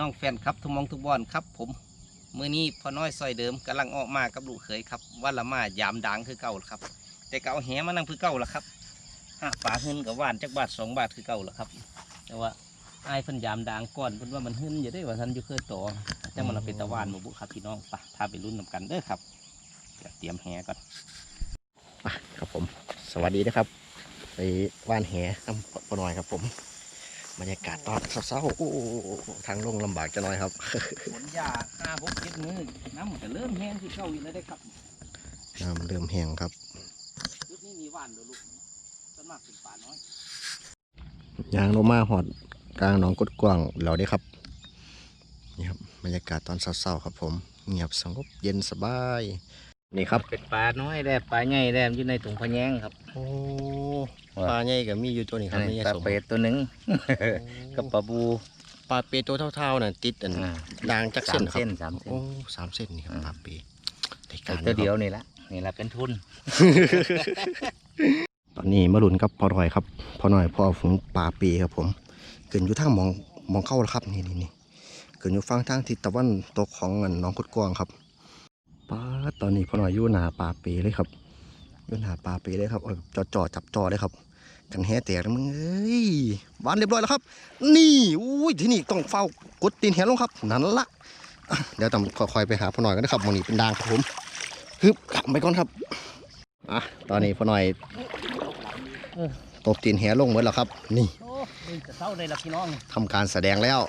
น้องแฟนครับทุกมองทุกบอนครับ ผมมือนี้พ่อน้อยซอยเดิมกำลังออกมากับลูกเขยครับว่าละมายามดังคือเก่าล่ะครับ แต่เก่าแหมานั่งคือเก่าละครับห้าปลาหึนกับว่านจักบาทสองบาทคือเก่าละครับ แต่ว่าไอ้ายเพิ่นยามดังก่อนเพิ่นว่ามันหึนอย่าได้ว่าท่านอยู่เคยต่อแต่มันเป็นตะวันมูบุครับพี่น้องไปพาไปรุ่นนำกันเด้อครับเตรียมแหก่อนครับผม สวัสดีนะครับ ไปว่านแหน้ำปะหน่อยครับผม บรรยากาศตอนเช้าๆโอ้โหทางลงลำบากจะหน่อยครับฝนยาห้าบกเจ็ดมือน้ำมันก็เริ่มแห้งคือเก่าอีกแล้วได้อครับน้ำเริ่มแห้งครับชุดนี้มีว่านเด้วยลูกส่วนมากเป็นป่าน้อยยางลงมาหอดกลางหนองกดกว้างเราได้ครับนี่ครับบรรยากาศตอนเช้าๆครับผมเงียบสงบเย็นสบาย นี่ครับเป็นปลาน้อยแดบปลาใหญ่แดบอยู่ในถุงพะแยงครับ โอ้ปลาใหญ่กับมีอยู่ตัวนี้ครับไม่ใช่ปลาสมเป็ดตัวหนึ่งกับปลาบูปลาเปตัวเท่าๆน่ะติดอันด่างจักสาเส้มนครัเส้บนสามเส้นโอ้สามเส้นนี่ครับปลาเปได้การตัวเดียวครับนี่ละนี่ละเป็นทุน ตอนนี้มาหลุนกับพ่อหน่อยครับพ่อหน่อยพ่อฝูงปลาเปครับผมเกินอยู่ทางหมองหมองเข้าแล้วครับนี่นี่นี่เกินอยู่ฟังทางทิศตะวันตกของอันหน้องกุดกวางครับ ป้าดตอนนี้พ่อหน่อยอยู่หนาปลาเปเลยครับอยู่หนาปลาเปเลยครับเอาจอจอจับจอเลยครับกันแห่แตกแล้วมึงเอ้ยหวานเรียบร้อยแล้วครับ นี่อุ้ยที่นี่ต้องเฝ้ากดตีนแหลงครับนั่นละอะเดี๋ยวต้องค่อยๆไปหาพ่อหน่อยกันนะครับหมองนี้เป็นดางครับผมฮึบกลับไปก่อนครับอะตอนนี้พ่อหน่อยตบตีนแหลงหมดแล้วครับ นี่โอ้ยจะเศร้าเลยล่ะพี่น้องทำการแสดงแล้ว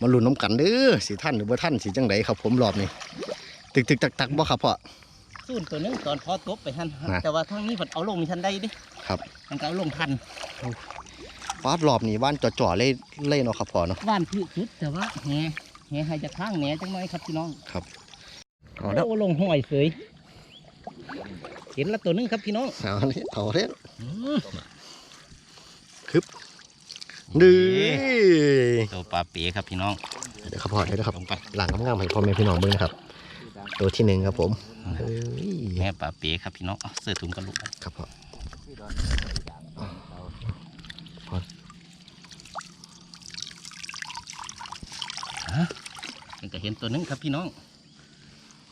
มาลุ้นน้ำกันเด้อสิท่านหรือบ่ท่านสิจังไดครับ ผมรอบนี้ ตึกตึกตักตักบ่ครับพ่อ สู้ตัวหนึงตอนพอตบไปทันนะ แต่ว่าทางนี้ผัดเอาลงมีทันได้ดิครับมันก็เอาลงทันฟาดรอบนี้ว่านจ่อๆเล่เล่เนาะครับพ่อเนาะว่านพืชชุดแต่ว่าแหแหให้จะข้างแหนจังน้อยครับพี่น้องเอาแล้วโอ้ลงห้อยเสยเห็นแล้วตัวหนึงครับพี่น้องเอาเลยเอาเลยอืมดื้อตัวปลาเป๋ครับพี่น้องเดี๋ยวครับพ่อเดี๋ยวนะครับหลังงามๆให้พ่อแม่พี่น้องเบิ่งนะครับ ตัวที่หนึ่งครับผมเอ้ยแม่ปลาเป๋ครับพี่น้องเอาเสื้อถุงกันลูกครับพ่อมันก็เห็นตัวหนึงครับพี่น้อง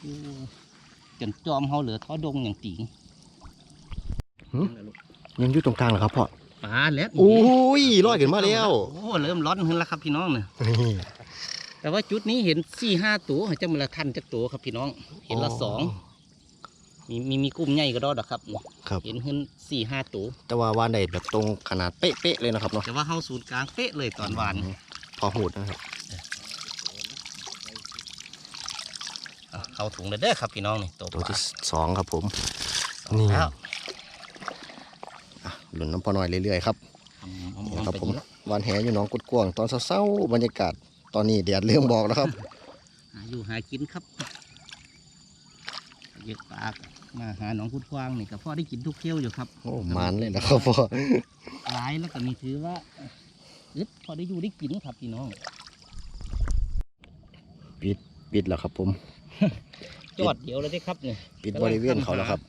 อู้จนจอมเขาเหลือท้อดงอย่างติงยังอยู่ตรงกลางเหรอครับพ่อปลาแล้วโอ้ยลอยขึ้นมาแล้วโอ้เริ่มร้อนขึ้นแล้วครับพี่น้องเนี่ยนี่ แต่ว่าจุดนี้เห็นสี่ห้าตัวจะมาละทันจักตัวครับพี่น้อง เห็นละสองมีมีมีกุ้มใหญ่ก็รอดอะครับครับเห็นขึ้นสี่ห้าตัวแต่ว่าว่านได้แบบตรงขนาดเป๊ะๆเลยนะครับเนาะแต่ว่าเข้าศูนย์กลางเป๊ะเลยตอนวาน พอหูดนะครับอะเข้าถุงเลยเด้อครับพี่น้องนี่ตัวปตัวลาที่สองครับผมนี่แล้วอะหลุนน้ำพอน้อยเรื่อยๆครับอืมนี่เอาครับไปผมเยอะวานแหอยู่หน้องกุดกวางตอนเศร้าๆบรรยากาศ ตอนนี้แดดเริ่มบอกแล้วครับหาอยู่หากินครับเยอะปากมาหาหนองคุดควางนี่ก็พ่อได้กินทุกเที่ยวอยู่ครับโอ้มันเลยนะครับพ่อหลายแล้วก็มีถือว่าอึดพอได้อยู่ได้กินครับพี่น้อง ปิดแล้วครับ ผมจอดเดียวเลยได้ครับเนี่ยปิดบริเวณเขาแล้วครับ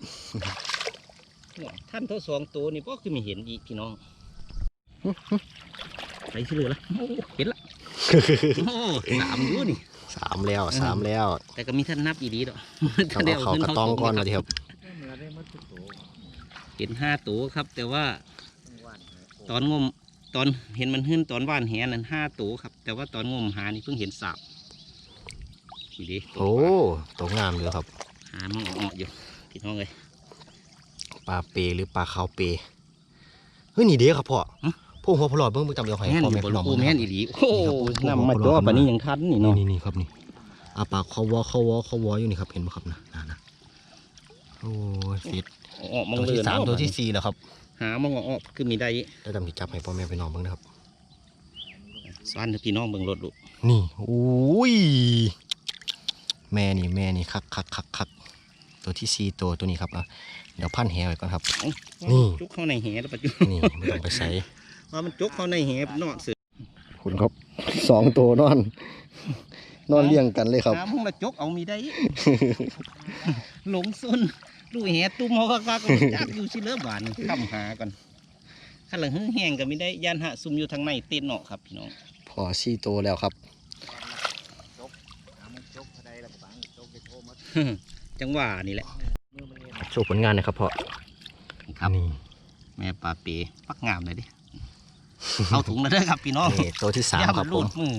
เนี่ยท่านเท่าสองตัวนี่ก็คือไม่เห็นอีกพี่น้องไปเฉลยละโอ้เห็นละโอ้ สามอยู่นี่สามแล้วสามแล้วแต่ก็มีท่านนับอีดีดอกต้องเอาเขากระตองก่อนเลเลยครับเห็นห้าตัวครับ แต่ว่า ตอนงมตอนเห็นมันขึ้นตอนว่านแหนั้นห้าตัวครับ แต่ว่าตอนงมหานี่เพิ่งเห็นสามนี่ดิตัวโอ้ตัวงามเลยครับ หามันออกๆอยู่พี่น้องเลยปลาเปหรือปลาขาวเปเฮ้ยนี่เด้ครับพ่อฮะ พวกหัวพลอดเบิ่งเบิ่งจำเดียวให้แม่นพ่ออแม่ยู่บพี่นน้องคูเบิ่งแม่นนะอีครับหลีโอ้นี่ครับนำมาจ่อปานนี้ยังทันนี่เนาะนี่นี่ครับนี่อาปากเขาวอเขาวอเขาวออยู่นี่ครับเห็นไหมครับนะนะนะโอ้ยฟิตออกมองตัวเลยที่สามตัวที่สี่แล้วครับ หามองออกคือมีได้ได้ดำที่จับให้พ่อแม่พี่น้องเบิ่งนะครับสานให้พี่น้องเบิ่งรถลูกนี่อุ้ยแม่นี่แม่นี่คักคักคักคักตัวที่สี่ตัวตัวนี้ครับอะเดี๋ยวพันแหไว้ก่อนครับนี่จุกเข้าในแหแล้วปัจจุบันนี่ไม่ต้องไปใส่ ว่ามันจกเขาในเหบนอนเสือคุณครับสองตัวนอน นอนเลี้ยงกันเลยครับน้ำห้องละจกเอามีได้ หลงซุนดูแหบตุ้มเขาก็ก็จักอยู่ชิเลือบหวานคำหากันขันหลังแห้งก็ไม่ได้ยันหะซุ่มอยู่ทางในเต้นเนาะครับพี่น้องพอชีตัวแล้วครับจังหวะนี่แหละโชว์ผลงานนะครับพ่อครับนี่แม่ปลาปีปักงามเลยดิ เอาถุงแล้วเด้อครับพี่น้องนี่ตัวที่สามอย่ครับนผรูมดมือ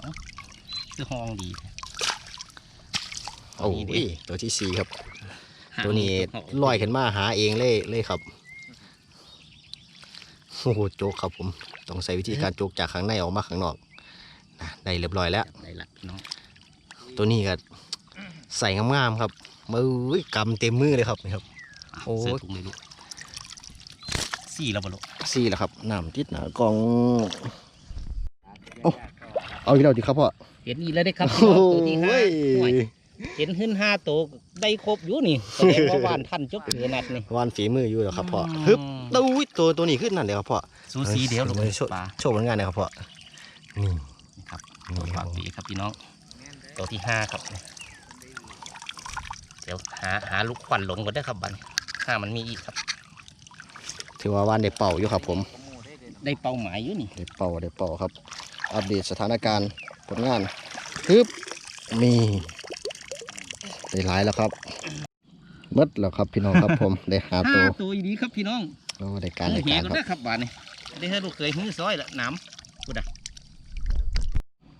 เอ้าคือห้องดีโอ้นี่ดิยตัวที่สี่ครับหางตัวนี้เอาลอยขึ้นมาหาเองเลยเลยครับโอ้โหโจกครับผม ต้องใช้วิธีการโจกจากข้างในออกมาข้างนอกนะได้เรียบร้อยแล้วได้ละพี่น้องตัวนี้ก็ใส่งามๆครับมือกำเต็มมือเลยครับนี่ครับอะโอ้เสื้อถุงเลยลูกสี่แล้วบ่ลู กสี่แล้วครับน้ำติดหนากล่องโอ้เอาอีกแล้วดิครับพ่อเห็นอีกแล้วได้ครับโอ้พี่น้องตัวที่ห้ายห่วยเห็นขึ้นห้าตัวได้ครบอยู่นี่แสดงว่าหวานท่านจบเลยนัดนี่วานฝีมืออยู่แล้วครับพ่ออืมฮึบตัวอุ๊ยตัวตัวนี้ขึ้นนั่นเลยครับพ่อสูสีเดียวลูกเอาไปโชว์ปลาโชว์ผลงานหนะครับพ่อนี่ครับนี่ตัวคปรัลาบปีครับพี่น้องตัวที่ห้าครับเดี๋ยวหาหาลูกควันหลงก่อนได้อครับบัดนห้ามันมีอีกครับ ถือว่าวานได้เป่าอยู่ครับผม ได้เป้าหมายอยู่นี่ได้เป่าได้เป่าครับ อัปเดตสถานการณ์ผลงานฮึบมีได้หลายแล้วครับหมดแล้วครับพี่น้องครับผม ได้หาห้าตัวตัวอีดีครับพี่น้องโอ้ได้การเอได้อเหีกายรก็ครับได้ครับบาดนี่ได้ให้ลูกเคยหื้อซอยละน้ำพูดอะ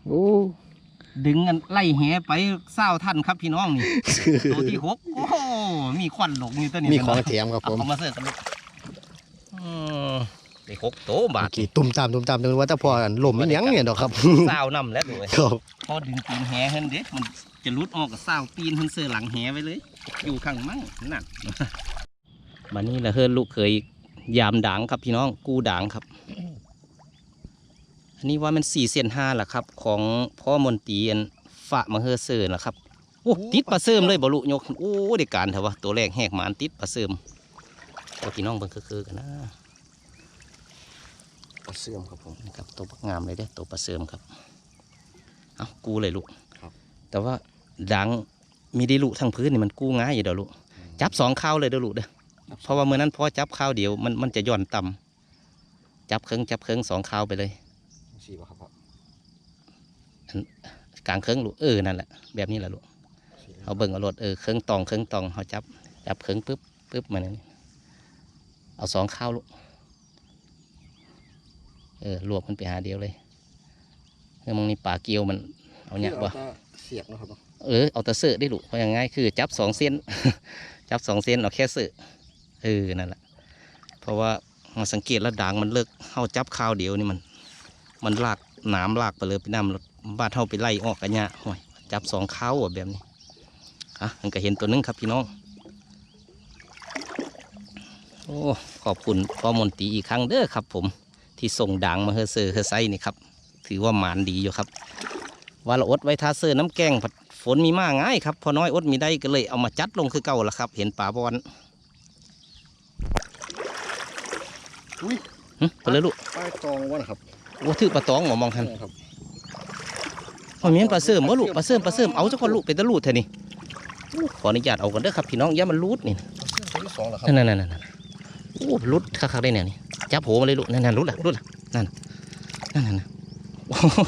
โอ้ดึงกันไล่แหไปเศร้าท่านครับพี่น้องนี่ตัวที่หกโอ้โหมีควันหลงอยู่ตัวนี้มีของเนาะแถมครับผมเอามาเสิร์ฟกันลูกอืม ได้หกโตวบาทเมื่อกี้ตุ่มตามตุ่มตามนึกว่าแต่พอกันลมมันยังเนี่ยดอกครับเศร้านำแล้วด้วยครับพอดึงตีนแหเห็นเด็มันจะรุดออกกับเศร้าตีนเห็นเสือหลังแหไว้เลย อยู่ข้างมั่งนั่นบันนี้ละเฮิรนลูกเคยยามด่างครับพี่น้องกู้ด่างครับ อันนี้ว่ามันสี่เซนห้าละครับ ของพ่อมนตรีอันฝะมาเฮอเซอร์นะครับโอ้ติดปลาเสริมเลยบลุยกโอ้ได้การเถอะวะตัวแรกแหกหมานติดปลาเสริมตัวพี่น้องเบิ่งคือๆกันนะ เสื่อมครับผมนะครับตัวบักงามเลยเด้อตัวปลาเสริมครับเอากูเลยลูกครับแต่ว่าด่างมีได้ลูกทางพื้นนี่มันกู้ง่ายอยู่เด้อลูกจับสองข้าวเลยเด้อลูกเด้อเพราะว่าเมื่อนั้นพอจับข้าวเดียวมันมันจะย่อนต่ำจับเครื่องจับเครื่องสองข้าวไปเลยสี่บ่ครับพ่อกลางเครื่องลูกเออนั่นแหละแบบนี้แหละลูกเอาเบิ่งเอารถเออเครื่องตองเครื่องตองเขาจับจับเครื่องปึ๊บปึ๊บมาเนี่ยเอาสองข้าวลูก เออรวบมันไปหาเดียวเลยเออมองนี่ป่าเกียวมันเอาเนี่ยบ่เสียกนะครับเออเอาแต่เสือได้ลูกเพราะอย่างง่ายคือ จับสองเส้น จับสองเส้นเอาแค่เสือเออนั่นแหละเพราะว่ามาสังเกตแล้วด่างมันเลิกเข้าจับข้าวเดียวนี่มัน มันลากหนามลากไปเลยไปน้ำรถบ้านเท่าไปไล่ออกกันเนี่ยโอ้ยจับสองข้าวอะแบบนี้อะมันก็เห็นตัวหนึงครับพี่น้องโอ้ขอบคุณพ่อมนตรีอีกครั้งเด้อครับผม ที่ส่งด่างมาเฮอเซอร์เฮอไซนี่ครับ ถือว่าหมานดีอยู่ครับว่าเราอดไว้ทาเสื้อน้ำแกงผัดฝนมีมากง่ายครับพอน้อยอดมีได้ก็เลยเอามาจัดลงคือเก่าละครับ เห็นป่าบอลอุ้ยหึไปเลยลูกป้ายตองวะนะครับโอ้ถือปลาตองหมอมองทันครับพอมีนปลาเสื่อมว่าลูกปลาเสื่อมปลาเสื่อมเอาเจ้าคนลูกเป็นตะลูดเถอะนี่อู้ขออนุญาตเอากันเด้อครับพี่น้องอย่ามันรูดนี่ตัวที่สองเหรอครับนั่นนั่นนั่นนั่นโอ้รูดคักๆได้เนี่ยนี่ จับโผมาเลยลูกนั่นนั่นรูดละรูดละนั่นนั่นนั่นโอ้โห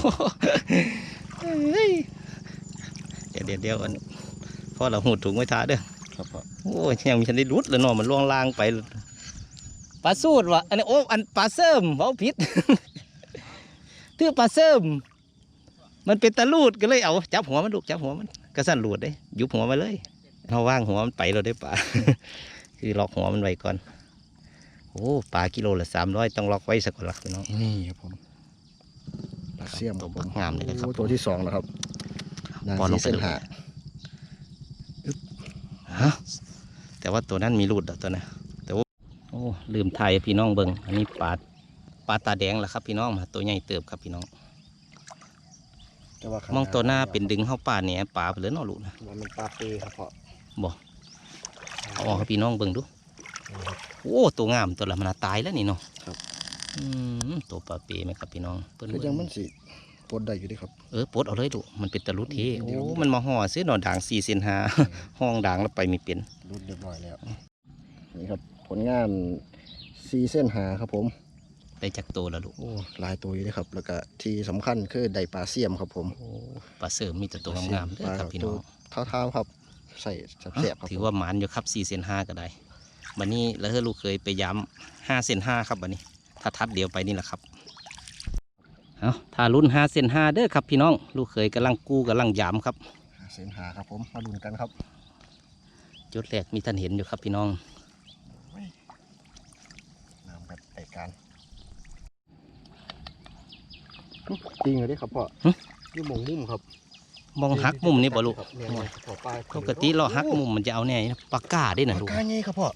เฮ้ยเดี๋ยวเดี๋ยวเดี๋ยวอันพอเราหูดถุงไว้ท้าเด้อครับพ่อโอ้ยยังมีทันได้รุดเลยเนาะมันล่วงลางไปปลาสูดวะอันนี้โอ้อันปลาเสริมเว้าผิดถือปลาเสริมมันเป็นตะลูดก็เลยเอาจับหัวมันลูกจับหัวมันกระสั่นหลุดได้ยุบหัวมาเลยเราว่างหัวมันไปเราได้ปลาคือล็อกหัวมันไว้ก่อน โอ้ปลากิโลละสามร้อยต้องล็อกไว้สักก่อนละพี่น้องนี่ครับผมปลาเสี่ยมตัวผบักงามเลยนะครับโอ้ตัวที่สองแล้วครับนาพอลซีงไปเส้นดูหาฮะแต่ว่าตัวนั้นมีรูดอะตัวนะแต่ว่าโอ้ลืมไทายพี่น้องเบิงอันนี้ปลาปลาตาแดงแหละครับ พี่น้องมาตัวใหญ่เติบครับพี่น้องแต่ว่าข้ามองตัวหน้าเป็นดึงเข้าป่าเนี่ยป่าไปเลยเนาะลูกนะว่ามันปลาเปครับพ่อเอาออกให้พี่น้องเบิ่งดูนี่ครับ โอ้ตัวงามตัวละมันน่าตายแล้วนี่เนาะครับอืมตัวปลาเปไหมครับพี่น้องเปิ้นคือยังมันสิปนได้อยู่เดิครับเออปลดเอาเลยดูมันเป็นตะลุเทเดี๋โอ้ยวมันมาห่อซื้อหนอนด่างสี่เซนหาห้องด่างแล้วไปมีเป็นรุดเรียบร้อยแล้วนี่ครับผลงานซีเส้นหาครับผมได้จากตัวแล้วลูกโอ้หลายตัวอยู่เลยครับ แล้วก็ที่สำคัญคือไดปลาเสี่ยมครับผมโอ้ปลาเสริมมีแต่ตัวงามๆเด้อครับพี่น้องเท้าๆครับใส่แซ่บๆครับถือว่าหมานอยู่ครับสี่เซนห้าก็ได้ บันนี้แล้วเธอลูกเคยไปย้ำห้าเซนห้าครับบันนี้ ถ้าทัดเดียวไปนี่แหละครับเอาถ้ารุ่นห้าเซนห้าเด้อครับพี่น้อง ลูกเคยกำลังกู้กำลังย้ำครับห้าเส้นหาครับผมมาลุ้นกันครับ จุดแรกมีท่านเห็นอยู่ครับพี่น้องน้ำแบบไอการจริงเหรอดิครับพ่อหึนี่มองมุมครับมองหักมุมนี่บ่ลูกเนี่ยเนี่ยพ่อปลายปกติเราหักมุมมันจะเอาแน่นะปากกาได้นะปากลูกกาไงครับพ่อ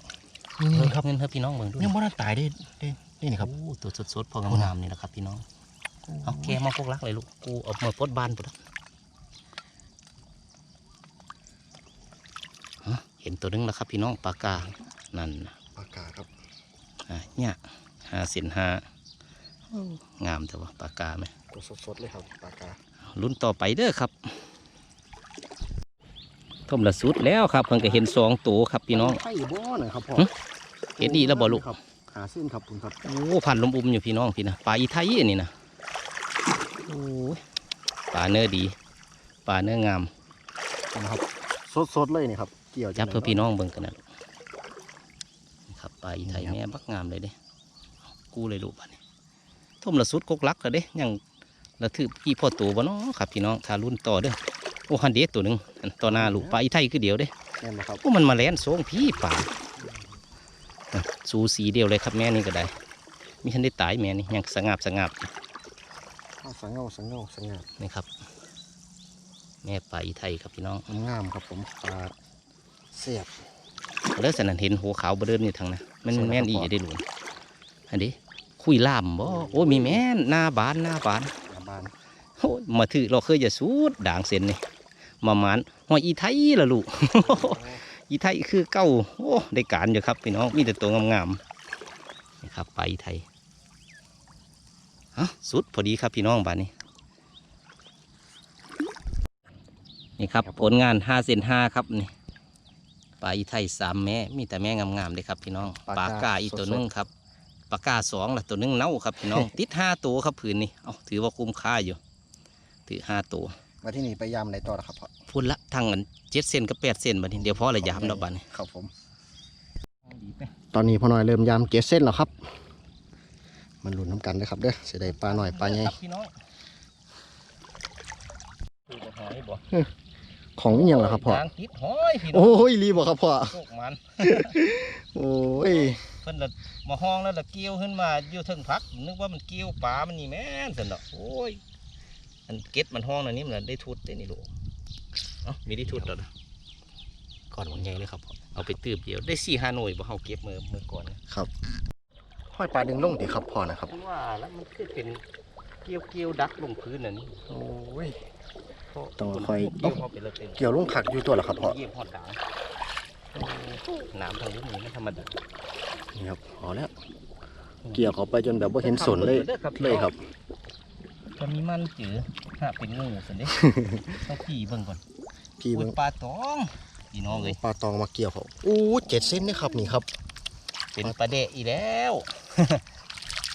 เงินครับเงินครับพี่น้องเบิ่งดูยังบ่ได้ตายได้ได้นี่นี่ครับโอ้ตัวสดๆพองามๆนี่แหละครับพี่น้องเอาแกมาพวกรักเลยลูกกูเอามาปลดบานปุ๊ดฮะเห็นตัวหนึงแล้วครับพี่น้องปากกานั่นน่ะปากกาครับอะเนี่ยหาเส้นห้าโอ้งามแต่ว่าปากกาไหมตัวสดๆเลยครับปากกาลุ้นต่อไปเด้อครับ ทมละสุดแล้วครับเพิ่งก็เห็นสองตัวครับพี่น้อง ไข่บ่หน่อยครับพ่อหึเห็นดีแล้วบ่ลูก ครับหาเส้นครับคุณครับ โอ้พันลมอุ้มอยู่พี่น้องพี่นะปลาอีไทยอันนี้นะโอ้ยปลาเนื้อดี ปลาเนื้องามนะครับสดๆเลยนี่ครับ เกี่ยวจับงไงเพื่อพี่น้องเบิ่งกันนะลูกนี่ครับปลาอีไทยแม่บักงามเลยเด้กู้เลยลูกบ้านนี้ท่มละสุดกกลักก็เด้ยังระถือพี่พ่อตัวบ่เนาะครับพี่น้องทารุ่นต่อเด้อ โอ้ฮันเด็ตัวหนึ่งอันต่อหน้าลูกปลาอีไทยคือเดียวเด้แม่นบ่ครับโอ้มันมาแล่นโซงพี่ป่าอะสูสีเดียวเลยครับแม่นี่ก็ได้ มีทันได้ตายแม่นี่ยังสงับสงับอ้าวสังเงาสังเงาสังเงานี่ครับ แม่ปลาอีไทยครับพี่น้องงามครับผมปลาเสียบเลิศสนันเห็นหัวขาวเบเดิมอยู่ทางนะมันใช่แล้วแม่นครับอีพ่อจะได้หลุนอันนี้คุยล่ามบ่โอ้ยมีแม่นหน้าบานหน้าบานหน้าบ้านโอ้ยมาถือเราเคยจะสูดด่างเส้นนี่ มาหมานหอยอีไทยล่ะลูกอีไทยคือเก้าโอ้ได้การอยู่ครับพี่น้องมีแต่ตัวงามๆนี่ครับไปลาอีไทยฮะสุดพอดีครับพี่น้องบ้านนี้นี่ครับผลงานห้าเซนห้าครับนี่ปลาอีไทยสามแม่มีแต่แม่งามๆเลยครับพี่น้องปลากาอีกตัวหนึงครับปลากาสองละตัวหนึงเน่าครับพี่น้อง ติดห้าตัวครับผืนนี้เอาถือว่าคุ้มค่าอยู่ ถือห้าตัว มาที่นี่ไปยามไหนต่อละครับพ่อพุ่นละทั้งอันเจ็ดเซนกับแปดเซนบัดนี้เดี๋ยวพ่อระยามแล้วบัดนี้ครับผมตอนนี้พ่อหน่อยเริ่มยามเกศเส้นแล้วครับ มันหลุนน้ำกันเลยครับเด้อเสียดายปลาหน่อยปลาใหญ่ครับพี่น้องดูบ่หอยบ่ของอิหยังเหรอครับพ่อทางติดหอยพี่น้องโอ้ยรีบอกครับพ่อโชคมันโอ้ยเพิ่นละมาห้องแล้วละเกี่ยวขึ้นมาอยู่เทิงพัก นึกว่ามันเกี่ยวปลามันนี่แม่นซั่นดอกโอ้ย อันเก็ดมันห้องอันนี้มันได้ทุดได้นี่ลูกเอ้ามีได้ทุดแล้วนะก่อนวันใหญ่เลยครับพ่อเอาไปตืบเดียวได้สี่ห้าหน่วยบ่เฮาเก็บมือมือก่อนนะครับห้อยปลาดึงลงดีครับพ่อนะครับผมว่าแล้วมันคือเป็นเกี่ยวเกี่ยวดักลงพื้นน่ะนี่โอ้ยเพราะต้องค่อยเกี่ยวเข้าไปเลยเป็นเกี่ยวลุงขักอยู่ตัวเหรอครับพ่อเยี่ยมหอดด่างน้ำทางนี้มันไม่ธรรมดานี่ครับพอแล้ว เกี่ยวเขาไปจนแบบว่าเห็นสนเลยเลยครับ จะมีมันจืดถ้าเป็นงูสินเด้ต้องพี่เบิ่งก่อนพี่อุ้เบิ่ยงปลาตองพี่น้องเลยปลาตองมาเกี่ยวเขาอู้เจ็ดเส้นนี่ครับนี่ครับ เป็นปลาเดะอีแล้ว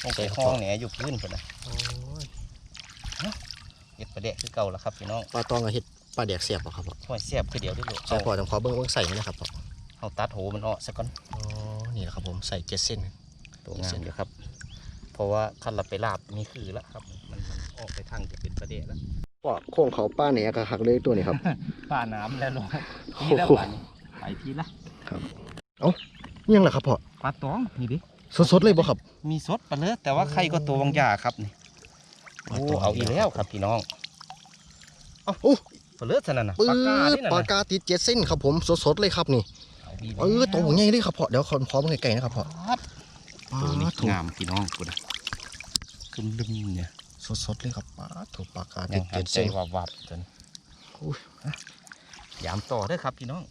ต้องไปห้องแหนอยู่พื้นคนนะเห็ดปลาเดะคือเก่าแล้วครับพี่น้องปลาตองกับเห็ดปลาแดกเสียบเหรอครับพ่อห้อยเสียบคือเดียวได้ลูกใช่พ่อจังขอเบิ้งเบิ้งใส่นี่นะครับพ่อเอาตัดโหมันออกซะก่อนอ๋อนี่แหละครับผมใส่เจ็ดเส้นตัวงามอยู่ครับ เพราะว่าคันเราไปลาบนี่คือแล้วครับมันมัน ออกไปทางจะเป็นปลาเดะแล้วพ่อโค้งเขาป้าแหนกระหักเลยตัวนี้ครับ ป้าน้ำแล้วลงทีละวันไปทีละนี่ยังเหรอครับพ่อปลาตองนี่ดิสดๆเลยบ่ครับ มีสดปลาเลือแต่ว่าใครก็ตัววังยาครับนี่ปลาโอ้ตองเอาอีกแล้วครับพี่น้องโอ้ปลาเลือสนั่นนะปื๊ปลากาดนี่นะปลากาติดเจ็ดเส้นครับผมสดๆเลยครับนี่เอาอีกเออตัวใหญ่เลยครับพ่อเดี๋ยวขอขอเบิ่งไกลๆนะครับพ่อครับตัวนี้ถูกงามพี่น้องกูนะขึ้นดึงเนี่ย สดๆเลยครับปลาถูกปลากายัติงดหัเจ็นดใจเส้นวับวับๆจนอุ้ยยามต่อเด้อครับพี่น้อง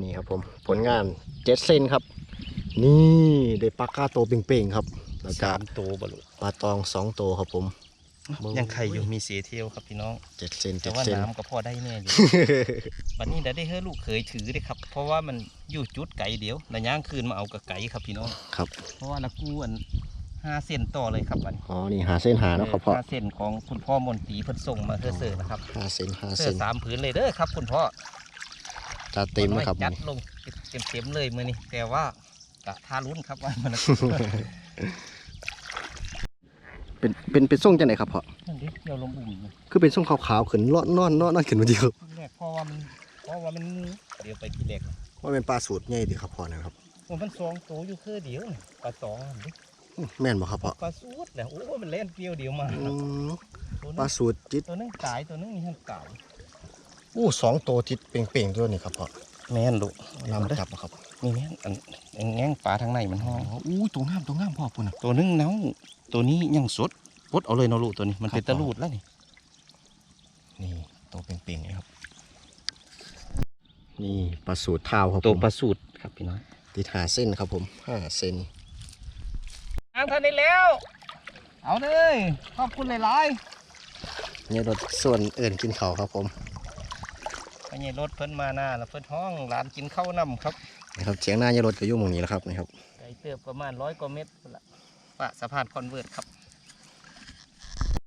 นี่ครับผมผลงานเจ็ดเส้นครับ นี่ได้ปลากาโตวเป่งๆครับแล้วก็สามตัวบลุปลาตองสองตัวครับผมโอ้ยยังไข่อยู่มีเสียเที่ยวครับพี่น้องเจ็ดเส้นแต่เจ็ดว่าเส้นน้ำก็พอได้แน่อยู่บัดนี้ได้ได้เฮ้อลูกเคยถือเด้ครับ เพราะว่ามันอยู่จุดไก่เดียวแล้วย่างคืนมาเอากับไก่ครับพี่น้องครับ เพราะว่าละกูอัน ห้าเส้นต่อเลยครับวันนี้อ๋อ นี่หาเส้นหาเนาะครับพ่อห้าเส้นของคุณพ่อมนตรีเพิ่นส่งมาเพื่อเสิร์ฟนะครับหาเส้นหาเสื้เส้อนสามผืนเลยเด้อครับ คุณพ่อจะเต็มนะครับจัมื้อดนี้ลงเต็มเต็มๆเลยมือนี้แต่ว่ากะทารุนครับว่ามันเป็นเป็นเป็นทรงจังไหนครับพ่อนั่นดิเดี๋ยวลมอุ่มอยู่คือเป็นทรงขาวๆขึ้นเลาะนอนนอนนอนขึ้นมาดีครับที่แรกเพราะว่ามันเพราะว่ามันงูเดี๋ยวไปที่แรกว่าเป็นปลาสูตรใหญ่ดีครับพ่อนะครับว่ามันสองตัวอยู่คือเดียวนี่ปลาสองอันนี้อื้อ แม่นบ่ครับพ่อปลาสูดแหละโอ้ยมันเล่นเปรี้ยวเดียวมาอืมตัวปลานึงสูตรจิตตัวนึงตายตัวนึงนี่ท่านตายอู้สองตัวจิตเป่งๆตัวนี้ครับพ่อแม่นลูกนำจับนะครับนี่แม่นอันอันแง่งปลาทางในมันห้องอู้ตัวงามตัวงามพ่อปุ่นน่ะตัวนึงเน่าตัวนี้ยังสดปลดเอาเลยเนาะลูกตัวนี้มันครับเป็นตะลูดแล้วนี่นี่ตัวเป่งๆเลยครับนี่ปลาสูตรเท้าครับตัวผมปลาสูตรครับพี่น้อยติดหาเส้นครับผมห้าเซนทางทันได้แล้ว เอาเลยขอบคุณหลายเนี่ยรถส่วนเอิ่นกินเขาวครับผมๆไปนี่รถเพิ่นมาหน้าแล้วเพิ่นห้องร้านกินข้าวน้ำครับนะครับเฉียงหน้าเนี่ยรถก็อยู่หมองนี้แหล้วครับนะครับไกลเติบประมาณร้อยกว่าเมตรพุ่นละปะสะพานคอนเวิร์ตครับ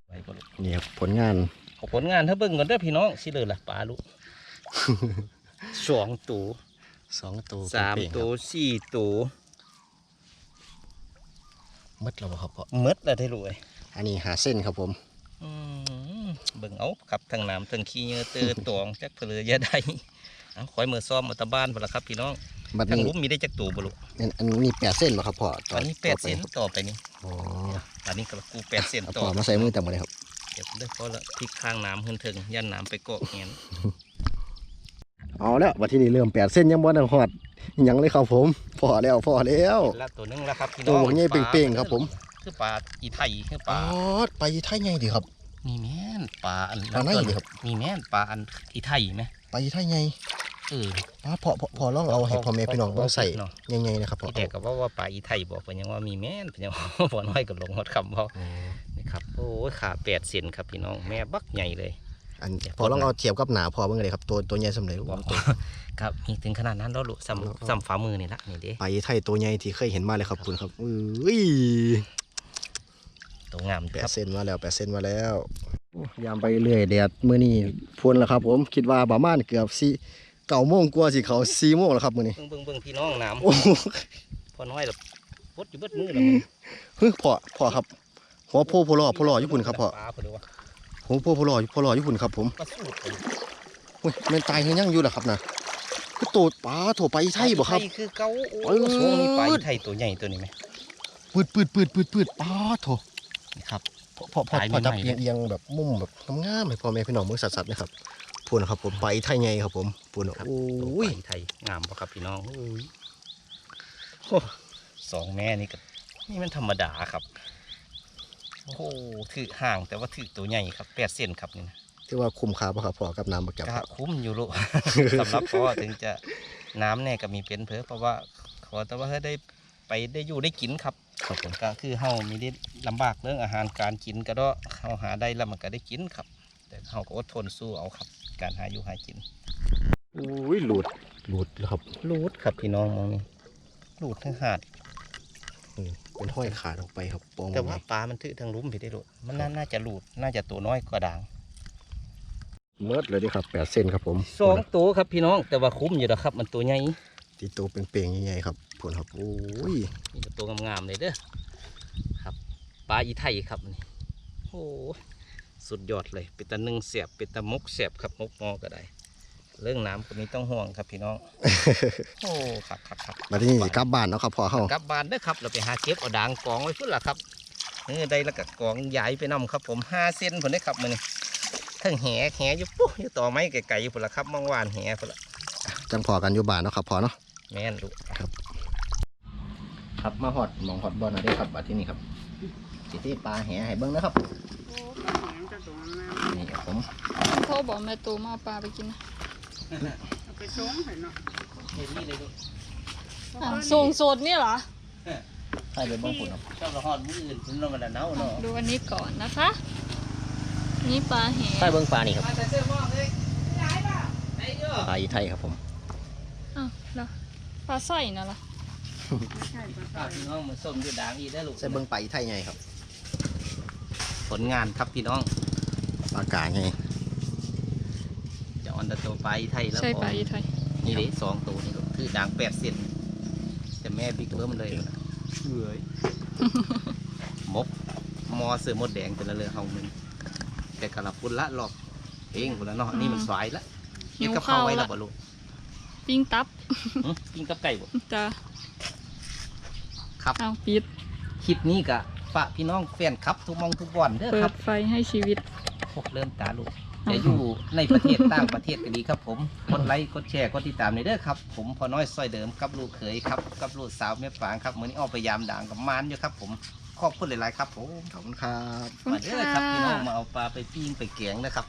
ไปก่อนลูกนี่ครับผลงานขอผลงานถ้าเบิ่งก่อนเด้อพี่น้องสิเลยล่ะปลาลูกสองตัวสองตัวสามเป่งๆครับตัวสี่ตัว มัดแล้วบ่ครับพ่อหมดแล้วได้รวยอันนี้หาเส้นครับผมอืมเบิ่งเอาขับทางน้ำทางขี้เหงือเตอตองจักเพลือยาได้เอาคอยมือซ้อมมาตะบ้านพุ่นละครับพี่น้องบัดทางนี้หลุมมีได้จักตัวบ่ลูกอันอันนี้แปดเส้นบ่ครับพ่ออันนี้แปดเซนต่อไปนี่อ๋ออันนี้ก็กูแปดเซนเอาต่พ่ออมาใส่มือแต่หมดเลยครับเดี๋ยวได้พอละพลิกข้างน้ำขึ้นถึงยันน้ำไปเกาะเงี้ย เอาแล้ววันที่นี้เริ่มแปดเส้นยังบ่ได้หอดอิหยังเลยครับผมพอแล้วพอแล้วละตัวหนึงแล้วครับพี่น้ตัอวงบักใหญ่เป่งๆครับผมคือปลาอีไทยคือปอ๋ลาอไปไทยไงดีครับมีแม่นปลาอันปลาไหนดีครับมีแม่นปลาอันอีไทยไหมไปไทยไงเออป้าพอพอพอลองเอาให้พ่อแม่พี่น้องต้องใส่เนาะใหญ่ๆนะครับพ่อที่แรกก็ว่าว่าปลาอีไทยบอกเพิ่นยังว่ามีแม่นเพิ่นยังว่าบ่น้อยกับหลงหมดคำเว่าอ๋อนะครับโอ้ยขาแปดเซนครับพี่น้องแม่บักใหญ่เลย อันพอลองเอาเทียบกับหนาพอเบิ่งเลยครับตัวตัวใหญ่สำเร็จบอกครับมีถึงขนาดนั้นแล้วลูกซ้ำซ้ำฝ่ามือนี่ละนี่เด้ไปไทยตัวใหญ่ที่เคยเห็นมาเลยครับคุณครับอุ้ยตัวงามแปคดรับเส้นมาแล้วแปดเส้นมาแล้วยามไปเรื่อยแดดมื้อนี้พ้นแล้วครับ ผมคิดว่าประมาณเกือบสี่เก้าโมงกว่าสิเขาสี่โมงแล้วครับมื้อนี้เบิ่งเบิ่งเบิ่งพี่น้องน้โอ้โหำพอน้อยแบบปดอยู่เบิดมือแล้วมึงเฮ้ยพ่อพ่อครับหัวโพโพลอโพลอญี่ปุ่นครับพ่อ ปลาเพิ่นเลยว่าหัวโพโพลอโพลอญี่ปุ่นครับ ผมปลาสูตรเฮ้ยแม่นตายเฮือยังอยู่เหรอครับนะคือโตดปลาโถไปไทยบ่ครับไทยคือเก่าโอ้เออช่วงนี้ปลาอีไทยตัวใหญ่ตัวนี้ไหมปืดปืดปืดปืดปืดปลาโถนี่ครับพอพอพอตายพอจับใหม่ๆเอียงเอียงแบบมุมแบบงามๆให้พ่อแม่พี่น้องเมืองสัตว์ๆนะครับพูนครับผมไปไทยไงครับ ผมพูนครับโอ้ตัวปยลาอีไทยงามปะครับพี่น้องโอ้ยโอ้สองแม่นี่ก็นี่มันธรรมดาครับ โอ้โหถือห่างแต่ว่าถือตัวใหญ่ครับแปดเซนครับนี่นะที่ว่าคุ้มค่าป่ะครับพ่อกับน้ำบักจับก็คุ้มอยู่ลูก สำหรับพ่อถึงจะน้ำเนี่ยก็มีเป็นเพอเพราะว่าขอแต่ว่าให้ได้ไปได้อยู่ได้กินครับครับผมก็คือเฮามีได้ลำบากเรื่องอาหารการกินก็ได้เฮาหาได้แล้วมันก็ได้กินครับ แต่เฮาก็อดทนสู้เอาครับ การหาอยู่หากินโอ้ยหลุดหลุดแล้วครับรูดครับพี่น้องมองนี่รูดทั้งหาดอื มเป็นห้อยขาดออกไปครับปองแต่ว่าปลามันถือทางลุ่มพี่ได้รูดมันน่าน่าจะรูดน่าจะตัวน้อยกว่าด่างเมิดเลยดิครับแปดเส้นครับผมสองตัวครับพี่น้องแต่ว่าคุ้มอยู่แล้วครับ มันตัวใหญ่ตีโตวเป่งๆใหญ่ๆครับพูนครับโอ้ยนี่ก็ตัวงามๆเลยเด้อครับปลาอีไทยครับนี่โอ้สุดยอดเลยเป็นตะนึ่งเสียบเป็นตะมกเสียบครับมกงอก็ได้ เรื่องน้ำก็มีต้องห่วงครับพี่น้อง โอ้ครับครับครับมาที่นี่สิกลับบ้านเนาะครับพ่อเฮากลับบ้านเด้อครับ เราไปหาเก็บเอาด่างกองไว้พุ่นละครับเออได้แล้วก็กองใหญ่ไปนํครับ ผมห้าเส้นผลได้ครับมันนี่ทั้งแหแหอยู่ปุ๊อยู่ต่อไม้ไก่ๆพุ่นละครับมองหวานแหพุ่นละจังพอกันอยู่บ้านเนาะครับพ่อเนาะแม่นลูกครับมาฮอดหมองฮอดบอลนะได้ครับบัดที่นี่ครับสิที่ปลาแหให้เบิ้งนะครับโอ้ปลาแหงจะตัวงามนี่ครับผมพ่อบอกแม่ตูมาเอาปลาไปกินนะเอา ไปส่งให้เนาะเห็นนี่เลยลูกอะส่งสดนี่เหรอ ให้ไปเบิ้งฝุ่นครับชอบละหอดมืออื่นถึงเรามาดาเน่าเนาะดูอันนี้ก่อนนะคะ นี่ปลาแหงใช่เบิ้งปลานี่ครับมาแต่เสื้อมอกเลยได้ป่ะได้เยอะปลาอีไทยครับผมอ้าวแล้วปลาสร้อยน่ะล่ะป้าพี่น้องมาส้มอยู่ด่างอีกได้อลูกใส่เบิ่งไปไทยไงครับ ผลงานครับพี่น้องปลากาไงจะ ออนตะโตไปไทยแล้วใช่พอปลาอีไทย นี่เด้สองตัวนี่ลูกคือด่างแปดเซนแต่แม่บิ๊กเบิ้มเลยนะเฮ้ยมกมอเสือมดแดงเป็นละเรือเฮามึงแต่กระพุนละหลอกเองคนละเนาะนี่มันสายละหิเก็บวกับข้าข้าววไว้ละแล้วบ่ลูกปิ้งตับหึกินกับไก่บ่จ้าครับเอาปิดคลิปนี้กะฝากพี่น้องแฟนครับทุกหมองทุกบ่อนเด้อเปิครัดบไฟให้ชีวิตโอ้เริ่มตาลูกเอา จะอยู่ในประเทศต่างประเทศก็ดีครับ ผมกดไลค์กดแชร์กดติดตามในอยเด้อครับ ผมพอน้อยซอยเดิมกับลูกเขยครับกับลูกสาวแม่ฝางครับมื้อนี้ออกไปยามด่างกับมานอยู่ครับ ผมขอบคุณหลายๆครับผมขอบคุณครับขอบคุณมาเด้อครับค่ะพี่น้องมาเอาปลาไปปิ้งไปแกงนะครับ